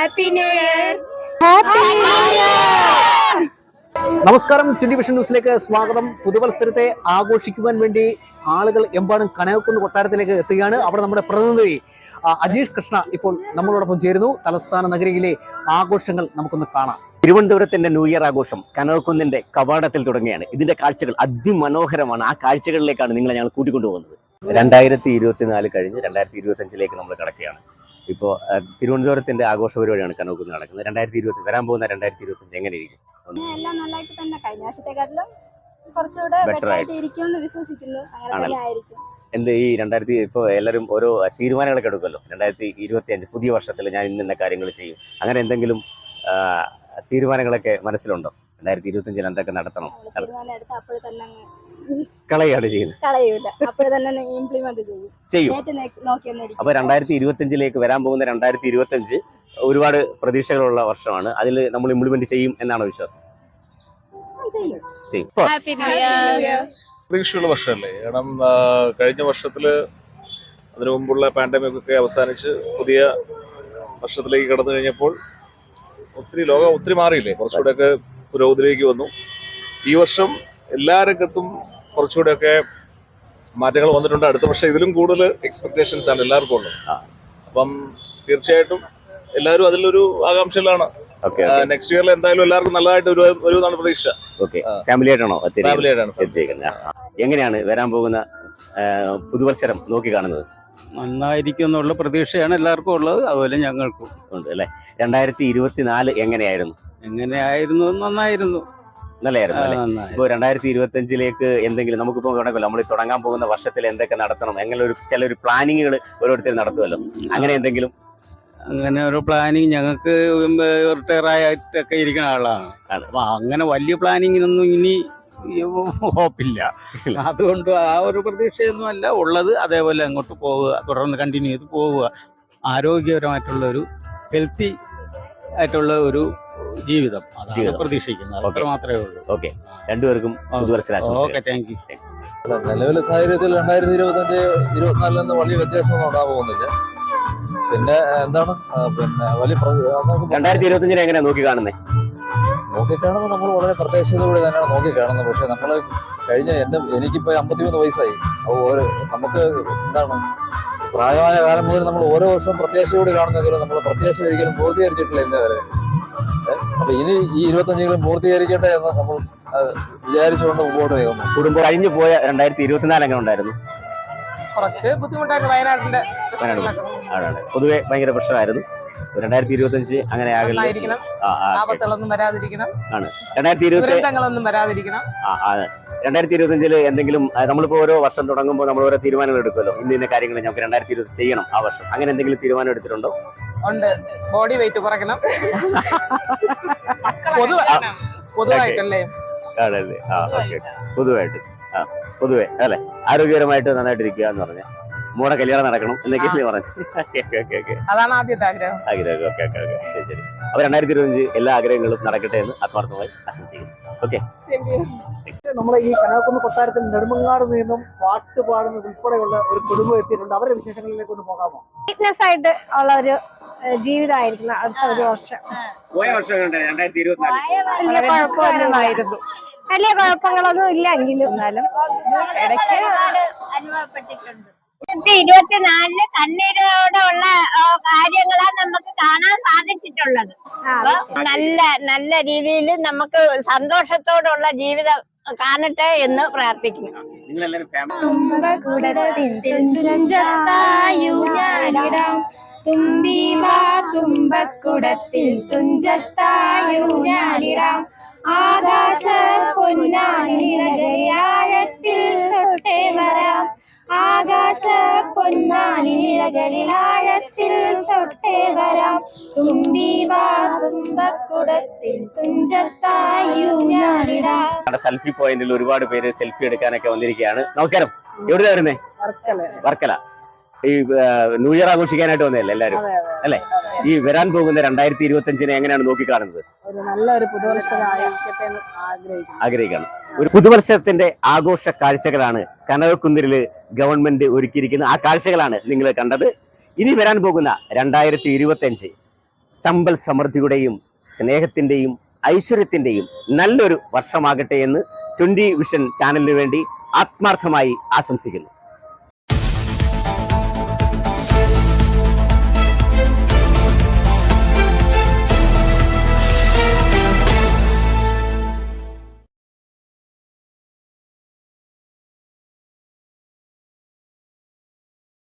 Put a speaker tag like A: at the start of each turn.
A: Happy new year happy new year
B: നമസ്കാരം twenty vision ന്യൂസിലേക്ക് സ്വാഗതം. പുതുവത്സരത്തെ ആഘോഷിക്കുവാൻ വേണ്ടി ആളുകൾ എമ്പാടും കനകക്കുന്ന് കൊട്ടാരത്തിലേക്ക് എത്തുകയാണ് അവിടെ നമ്മുടെ പ്രതിനിധി അജീഷ് കൃഷ്ണ ഇപ്പോൾ നമ്മളോടൊപ്പം ചേരുന്നു. തലസ്ഥാന നഗരിയിലെ ആഘോഷങ്ങൾ നമുക്കൊന്ന് കാണാം.
C: തിരുവനന്തപുരത്തിന്റെ ന്യൂ ഇയർ ആഘോഷം കനകക്കുന്നിന്റെ കവാടത്തിൽ തുടങ്ങിയാണ് ഇതിന്റെ കാഴ്ചകൾ അതിമനോഹരമാണ്. ആ കാഴ്ചകളിലേക്കാണ് നിങ്ങളെ ഞങ്ങൾ കൂട്ടിക്കൊണ്ടുപോകുന്നത്. രണ്ടായിരത്തി ഇരുപത്തിനാല് കഴിഞ്ഞ് രണ്ടായിരത്തി ഇരുപത്തി അഞ്ചിലേക്ക് നമ്മൾ കിടക്കുകയാണ്. ഇപ്പോൾ തിരുവനന്തപുരത്തിന്റെ ആഘോഷ പരിപാടിയാണ് കനകക്കുന്ന് നടക്കുന്നത്. രണ്ടായിരത്തി ഇരുപത്തി വരാൻ പോകുന്ന രണ്ടായിരത്തി ഇരുപത്തി എങ്ങനെ ഇരിക്കും
A: എല്ലാം നല്ലതായിട്ട് തന്നെ. കഴിഞ്ഞ വർഷത്തെക്കാട്ടിലും കുറച്ചുകൂടെ ബെറ്റർ ആയിട്ട്. ഇരിക്കും എന്ന് വിശ്വസിക്കുന്നു. അങ്ങനെ ആയിരിക്കും
C: എന്ത് ഈ രണ്ടായിരത്തി ഇപ്പോൾ എല്ലാവരും ഓരോ തീരുമാനങ്ങളൊക്കെ എടുക്കുമല്ലോ. രണ്ടായിരത്തി ഇരുപത്തി അഞ്ച് പുതിയ വർഷത്തിൽ ഞാൻ ഇന്ന കാര്യങ്ങൾ ചെയ്യും. അങ്ങനെ എന്തെങ്കിലും തീരുമാനങ്ങളൊക്കെ മനസ്സിലുണ്ടോ? രണ്ടായിരത്തി ഇരുപത്തി അഞ്ചിൽ എന്തൊക്കെ നടത്തണം
A: അപ്പോൾ തന്നെ
C: കളയാണ് ചെയ്യുന്നത്.
A: കളയൂല. അപ്പോഴേ തന്നെ ഇംപ്ലിമെന്റ് ചെയ്യും.
C: ചെയ്യും. അപ്പോൾ രണ്ടായിരത്തി ഇരുപത്തഞ്ചിലേക്ക് വരാൻ പോകുന്ന രണ്ടായിരത്തി ഇരുപത്തഞ്ച് ഒരുപാട് പ്രതീക്ഷകളുള്ള വർഷമാണ്. അതിൽ നമ്മൾ ഇംപ്ലിമെന്റ് ചെയ്യും എന്നാണ് വിശ്വാസം?
A: ചെയ്യും.
C: ചെയ്യും. ഇപ്പോൾ
A: ഹാപ്പി ന്യൂ ഇയർ
D: പ്രതീക്ഷയുള്ള വർഷമല്ലേ? കാരണം കഴിഞ്ഞ വർഷത്തിൽ അതിനു മുമ്പുള്ള പാൻഡമിക് ഒക്കെ അവസാനിച്ച് പുതിയ വർഷത്തിലേക്ക് കടന്നു കഴിഞ്ഞപ്പോൾ ഒത്തിരി ലോകം ഒത്തിരി മാറിയില്ലേ? കുറച്ചുകൂടെയൊക്കെ പുരോഗതിയിലേക്ക് വന്നു. ഈ വർഷം എല്ലാ രംഗത്തും കുറച്ചുകൂടെയൊക്കെ മാറ്റങ്ങൾ വന്നിട്ടുണ്ട്. അടുത്ത വർഷം ഇതിലും കൂടുതൽ എക്സ്പെക്ടേഷൻസ് ആണ് എല്ലാവർക്കും ഉള്ളത്. അപ്പം തീർച്ചയായിട്ടും എല്ലാവരും അതിലൊരു ആകാംക്ഷയിലാണ്. നെക്സ്റ്റ് ഇയറിൽ എന്തായാലും എല്ലാവർക്കും നല്ലതായിട്ട് ഒരു വരുമെന്നാണ് പ്രതീക്ഷ.
C: ഓക്കെ ഫാമിലി ആയിട്ടാണോ എത്തിയിരിക്കുന്നത്?
D: ഫാമിലി ആയിട്ടാണ്
C: എങ്ങനെയാണ് വരാൻ പോകുന്ന പുതുവത്സരം നോക്കി കാണുന്നത്?
E: നന്നായിരിക്കും എന്നുള്ള പ്രതീക്ഷയാണ് എല്ലാവർക്കും ഉള്ളത്. അതുപോലെ ഞങ്ങൾക്കും.
C: ഉണ്ട് അല്ലെ? രണ്ടായിരത്തി ഇരുപത്തിനാല് എങ്ങനെയായിരുന്നു?
E: എങ്ങനെയായിരുന്നു? നന്നായിരുന്നു.
C: നല്ലായിരുന്നു രണ്ടായിരത്തി ഇരുപത്തി അഞ്ചിലേക്ക് എന്തെങ്കിലും നമുക്കിപ്പോൾ തുടങ്ങുമല്ലോ നമ്മൾ തുടങ്ങാൻ പോകുന്ന വർഷത്തിൽ എന്തൊക്കെ നടത്തണം? അങ്ങനെ ഒരു ചില ഒരു പ്ലാനിങ്ങുകൾ ഓരോരുത്തർ നടത്തുമല്ലോ? അങ്ങനെ എന്തെങ്കിലും
E: അങ്ങനെ ഒരു പ്ലാനിങ് ഞങ്ങൾക്ക് റിട്ടയർ ആയിട്ടൊക്കെ ഇരിക്കുന്ന ആളാണ്. അപ്പം അങ്ങനെ വലിയ പ്ലാനിങ്ങിനൊന്നും ഇനി ഹോപ്പില്ല
C: ഇല്ല.
E: അതുകൊണ്ട് ആ ഒരു പ്രതീക്ഷയൊന്നും അല്ല ഉള്ളത് അതേപോലെ അങ്ങോട്ട് പോവുക തുടർന്ന് കണ്ടിന്യൂ ചെയ്ത് പോവുക. ആരോഗ്യപരമായിട്ടുള്ള ഒരു ഹെൽത്തി ആയിട്ടുള്ള ഒരു ജീവിതം. അതാണ് പ്രതീക്ഷിക്കുന്നത്. അത്ര മാത്രമേ ഉള്ളൂ.
C: ഓക്കെ രണ്ടുപേർക്കും
E: ഓക്കെ താങ്ക് യു
F: നിലവിലെ സാഹചര്യത്തിൽ രണ്ടായിരത്തി ഇരുപത്തഞ്ച് ഇരുപത്തിനാലിൽ നിന്ന് വലിയ വ്യത്യാസമൊന്നും ഉണ്ടാകാൻ പോകുന്നില്ല. പിന്നെ എന്താണ്? പിന്നെ വലിയ
C: രണ്ടായിരത്തി ഇരുപത്തഞ്ചിനെ എങ്ങനെയാ നോക്കി കാണുന്നത്
F: നോക്കിക്കാണുന്നത് നമ്മൾ വളരെ പ്രത്യേകതയോടെ തന്നെയാണ് നോക്കിക്കാണുന്നത്. പക്ഷെ നമ്മൾ കഴിഞ്ഞ എന്റെ എനിക്കിപ്പോൾ അമ്പത്തിമൂന്ന് വയസ്സായി. അപ്പോൾ ഓരോ നമുക്ക് എന്താണ്? പ്രായമായ കാലം മുതൽ നമ്മൾ ഓരോ വർഷവും പ്രത്യാശയോടെ കാണുന്നെങ്കിലും നമ്മൾ പ്രത്യാശ ഒരിക്കലും പൂർത്തീകരിച്ചിട്ടില്ല ഇന്നേ വരെ? അപ്പൊ ഇനി ഈ ഇരുപത്തഞ്ചെങ്കിലും പൂർത്തീകരിക്കട്ടെ എന്ന് നമ്മൾ വിചാരിച്ചുകൊണ്ട് മുമ്പോട്ട് നീങ്ങുന്നു.
C: കുടുംബം കഴിഞ്ഞു പോയ രണ്ടായിരത്തി ഇരുപത്തിനാല് എങ്ങനെ ഉണ്ടായിരുന്നു?
G: കുറച്ച് ബുദ്ധിമുട്ടായിട്ട് വയനാട്ടിന്റെ
C: വയനാട്. ആണ് പൊതുവെ ഭയങ്കര പ്രശ്നമായിരുന്നു. രണ്ടായിരത്തി ഇരുപത്തഞ്ച് അങ്ങനെ ആകില്ല
G: നന്നായിരിക്കണം.
C: ആ, ആ, okay.
G: ആപത്തുകളൊന്നും വരാതിരിക്കണം.
C: രണ്ടായിരത്തി ഇരുപത്തി
G: അഞ്ചിൽ വരാതിരിക്കണം.
C: ആ, ആ, രണ്ടായിരത്തി ഇരുപത്തഞ്ചിൽ എന്തെങ്കിലും നമ്മളിപ്പോ ഓരോ വർഷം തുടങ്ങുമ്പോൾ നമ്മൾ ഓരോ തീരുമാനങ്ങൾ എടുക്കുമല്ലോ. ഇന്ന ഇന്ന കാര്യങ്ങൾ നമുക്ക് രണ്ടായിരത്തി ഇരുപത്തി ചെയ്യണം ആ വർഷം. അങ്ങനെ എന്തെങ്കിലും തീരുമാനം എടുത്തിട്ടുണ്ടോ?
G: ഉണ്ട്. ബോഡി വെയിറ്റ് കുറയ്ക്കണം. പൊതുവെ പൊതുവായിട്ടല്ലേ?
C: ആണല്ലേ? ആ ഓക്കെ. പൊതുവായിട്ട്. ആ പൊതുവെ അല്ലെ? ആരോഗ്യപരമായിട്ട് നന്നായിട്ടിരിക്കുക എന്ന് പറഞ്ഞ. മോടെ കല്യാണം നടക്കണം എന്നൊക്കെയല്ലേ പറഞ്ഞു ഓക്കെ
G: അതാണ് ആദ്യത്തെ ആഗ്രഹം.
C: ആഗ്രഹം ഓക്കെ ഓക്കെ ഓക്കെ ശരി ശരി. അപ്പൊ രണ്ടായിരത്തി ഇരുപത്തഞ്ച് എല്ലാ ആഗ്രഹങ്ങളും നടക്കട്ടെ എന്ന് ആത്മാർത്ഥമായി ആശംസിക്കുന്നു. ഓക്കെ
B: നമ്മുടെ ഈ കനകക്കുന്ന് കൊട്ടാരത്തിൽ നെടുമങ്ങാട് നിന്നും പാട്ട് പാടുന്നത് ഉൾപ്പെടെയുള്ള ഒരു കുടുംബം എത്തിയിട്ടുണ്ട്. അവരുടെ വിശേഷങ്ങളിലേക്ക് ഒന്ന് പോകാമോ?
H: ഫിറ്റ്നസ് ആയിട്ട് ഉള്ള ഒരു ജീവിതമായിരിക്കുന്ന ജീവിതമായിരിക്കണം അടുത്ത ഒരു വർഷം.
C: പോയ വർഷം രണ്ടായിരത്തി ഇരുപത്തിനാല്.
H: വലിയ കുഴപ്പങ്ങളൊന്നും ഇല്ല എങ്കിലും എന്നാലും. ഇടയ്ക്ക്
I: അനുഭവപ്പെട്ടിട്ടുണ്ട്. ഇരുപത്തിനാലിന് കണ്ണീരോടുള്ള കാര്യങ്ങളാണ് നമുക്ക് കാണാൻ സാധിച്ചിട്ടുള്ളത്. അപ്പൊ നല്ല നല്ല രീതിയിൽ നമുക്ക് സന്തോഷത്തോടുള്ള ജീവിതം കാണട്ടെ എന്ന് പ്രാർത്ഥിക്കുന്നു.
A: തുമ്പി വാ തുമ്പക്കുടത്തിൽ തുഞ്ചത്തായു ഞാനിടാം. ആകാശ പൊന്നാനിരകളിലാഴത്തിൽ തൊട്ടേ വരാം. ആകാശ പൊന്നാനിരകളിലാഴത്തിൽ തൊട്ടേ വരാം. തുമ്പി വാ തുമ്പക്കുടത്തിൽ തുഞ്ചത്തായു ഞാനിടാം
C: സെൽഫി പോയിന്റിൽ ഒരുപാട് പേര് സെൽഫി എടുക്കാനൊക്കെ വന്നിരിക്കുകയാണ്. നമസ്കാരം. എവിടെയാ വരുന്നേ? വർക്കല. ഈ ന്യൂ ഇയർ ആഘോഷിക്കാനായിട്ട് വന്നതല്ലേ എല്ലാരും അല്ലേ? ഈ വരാൻ പോകുന്ന രണ്ടായിരത്തി ഇരുപത്തി അഞ്ചിനെ എങ്ങനെയാണ് നോക്കിക്കാണുന്നത്?
G: ഒരു നല്ലൊരു പുതുവർഷമായിരിക്കട്ടെ എന്ന് ആഗ്രഹിക്കുന്നു.
C: ആഗ്രഹിക്കണം ഒരു പുതുവർഷത്തിന്റെ ആഘോഷ കാഴ്ചകളാണ് കനകക്കുന്നിരിൽ ഗവൺമെന്റ് ഒരുക്കിയിരിക്കുന്ന ആ കാഴ്ചകളാണ് നിങ്ങൾ കണ്ടത്. ഇനി വരാൻ പോകുന്ന രണ്ടായിരത്തി ഇരുപത്തി അഞ്ച് സമ്പൽ സമൃദ്ധിയുടെയും സ്നേഹത്തിന്റെയും ഐശ്വര്യത്തിന്റെയും നല്ലൊരു വർഷമാകട്ടെ എന്ന് ട്വന്റി വിഷൻ ചാനലിന് വേണ്ടി ആത്മാർത്ഥമായി ആശംസിക്കുന്നു.